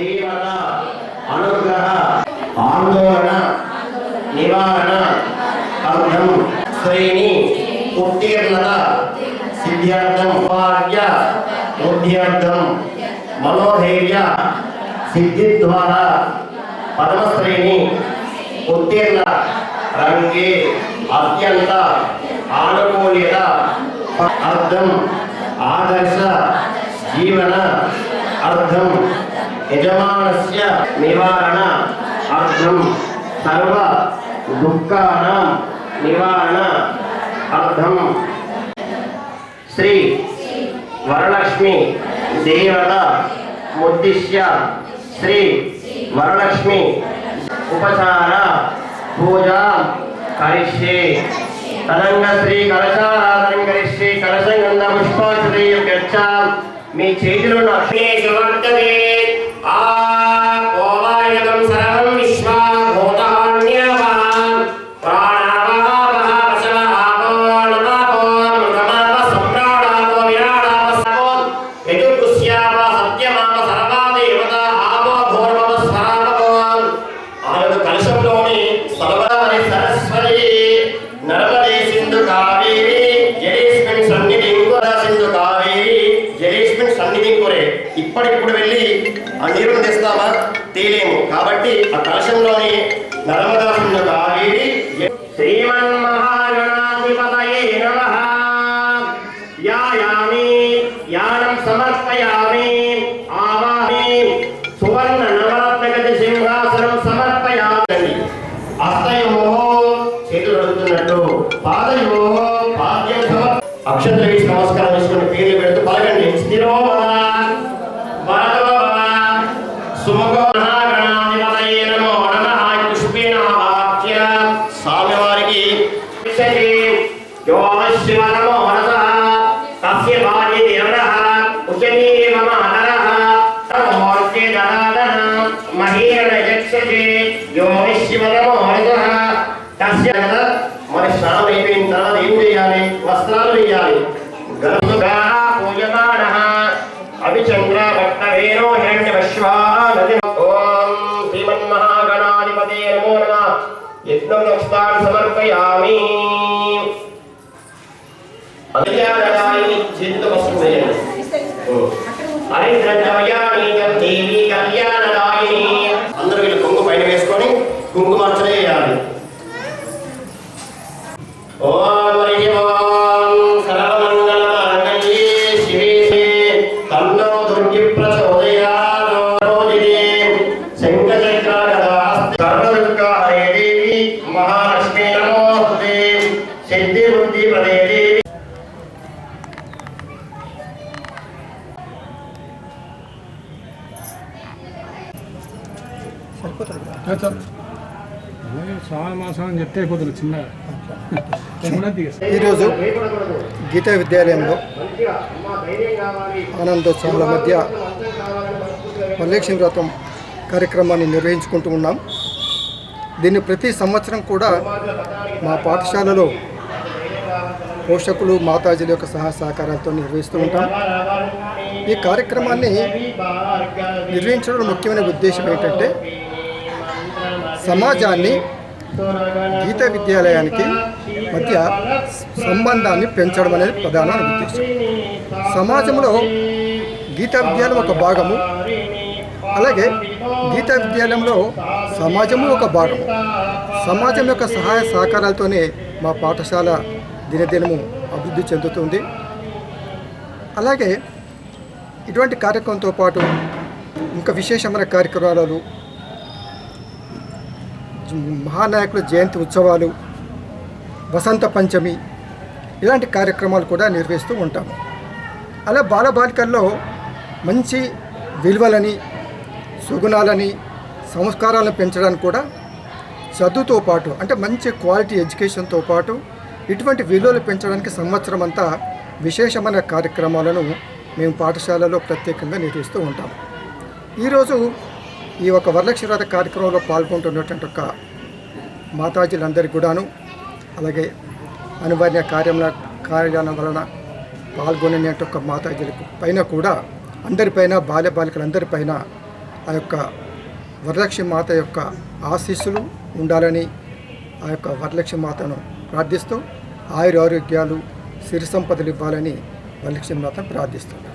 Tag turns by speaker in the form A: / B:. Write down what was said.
A: దేవత అనుగ్రహ ఆందోళన నివారణ అర్థం శ్రేణి ఉత్తీర్ణత సిద్ధ్యార్థం ఉపార్య బుద్ధ్యార్థం మనోధైర్య సిద్ధి ద్వారా పరమశ్రేణి ఉత్తీర్ణ రంగే అత్యంత ఆనుకూల్యత అర్థం ఆదర్శ జీవన అర్థం యజమానస్య నివారణ అర్థం సర్వ దుఃఖానాం నివారణ అర్థం శ్రీ వరలక్ష్మి దేవత ముద్దిశ్య శ్రీ వరలక్ష్మి ఉపచార పూజ కరిష్యే. తరంగ శ్రీ కలశారాధన కరిష్యే. కలశగంధ పుష్పాంజలి గచ్చ మీ చేతిలో లక్ష్మీ ఇప్పటిప్పుడు వెళ్ళి ఆ నీరుని తెస్తామా తేలేము. కాబట్టి ఆ కలశంలోని నర్మదా సింధు కావేరి శ్రీమన్మహాగణాధిపతయే నమః. యాయామి యానం సమర్పయామి ఆవామి సువర్ణ నవరత్నగతి సింహాసనం సమర్పయామి. హస్తయో చేతులు అడుగుతున్నట్టు పాదయో పాద్యం సమర్ ఏం చేయాలి వస్త్రాలు వేయాలి పూజమానః. అభిచంద్ర భక్తవేనో హిరణ్యవశ్వా నది ఓం శ్రీమన్మహాగణాధిపతే నమో సమర్పయామి. మహాలక్ష్మీ నమోస్తుతే సిద్ధి బుద్ధి ప్రదే దేవి.
B: శ్రావణ మాసం అని చెప్తే అయిపోతుంది చిన్నగా ఉన్నది దిగేస్తా.
C: ఈరోజు గీతా విద్యాలయంలో ఆనందోత్సవాల మధ్య వరలక్ష్మి వ్రతం కార్యక్రమాన్ని నిర్వహించుకుంటూ ఉన్నాం. దీన్ని ప్రతి సంవత్సరం కూడా మా పాఠశాలలో పోషకులు మాతాజీల యొక్క సహా సహకారాలతో నిర్వహిస్తూ ఉంటాం. ఈ కార్యక్రమాన్ని నిర్వహించడం ముఖ్యమైన ఉద్దేశం ఏంటంటే సమాజాన్ని గీత విద్యాలయానికి మధ్య సంబంధాన్ని పెంచడం అనేది ప్రధాన ఉద్దేశం. సమాజంలో గీతా విద్యాలయం ఒక భాగము అలాగే గీతా విద్యాలయంలో సమాజము ఒక భాగము సమాజం యొక్క సహాయ సహకారాలతోనే మా పాఠశాల దినదినము అభివృద్ధి చెందుతుంది. అలాగే ఇటువంటి కార్యక్రమంతో పాటు ఇంకా విశేషమైన కార్యక్రమాలు మహానాయకుల జయంతి ఉత్సవాలు వసంత పంచమి ఇలాంటి కార్యక్రమాలు కూడా నిర్వహిస్తూ ఉంటాము అలా బాలబాలికల్లో మంచి విలువలని సుగుణాలని సంస్కారాలను పెంచడానికి కూడా చదువుతో పాటు అంటే మంచి క్వాలిటీ ఎడ్యుకేషన్తో పాటు ఇటువంటి విలువలు పెంచడానికి సంవత్సరం అంతా విశేషమైన కార్యక్రమాలను మేము పాఠశాలలో ప్రత్యేకంగా నిర్వహిస్తూ ఉంటాం. ఈరోజు ఈ ఒక వరలక్ష్మి వ్రత కార్యక్రమంలో పాల్గొంటున్నటువంటి ఒక మాతాజీలందరికీ కూడాను అలాగే అనివార్య కార్యముల కార్యాలయం వలన పాల్గొనే ఒక మాతాజీలకు పైన కూడా అందరిపైన బాల్య బాలికలందరిపైన ఆ యొక్క వరలక్ష్మి మాత యొక్క ఆశీస్సులు ఉండాలని ఆ యొక్క వరలక్ష్మి మాతను ప్రార్థిస్తూ ఆయుర ఆరోగ్యాలు సిరి సంపదలు ఇవ్వాలని వరలక్ష్మి మాతను ప్రార్థిస్తున్నాను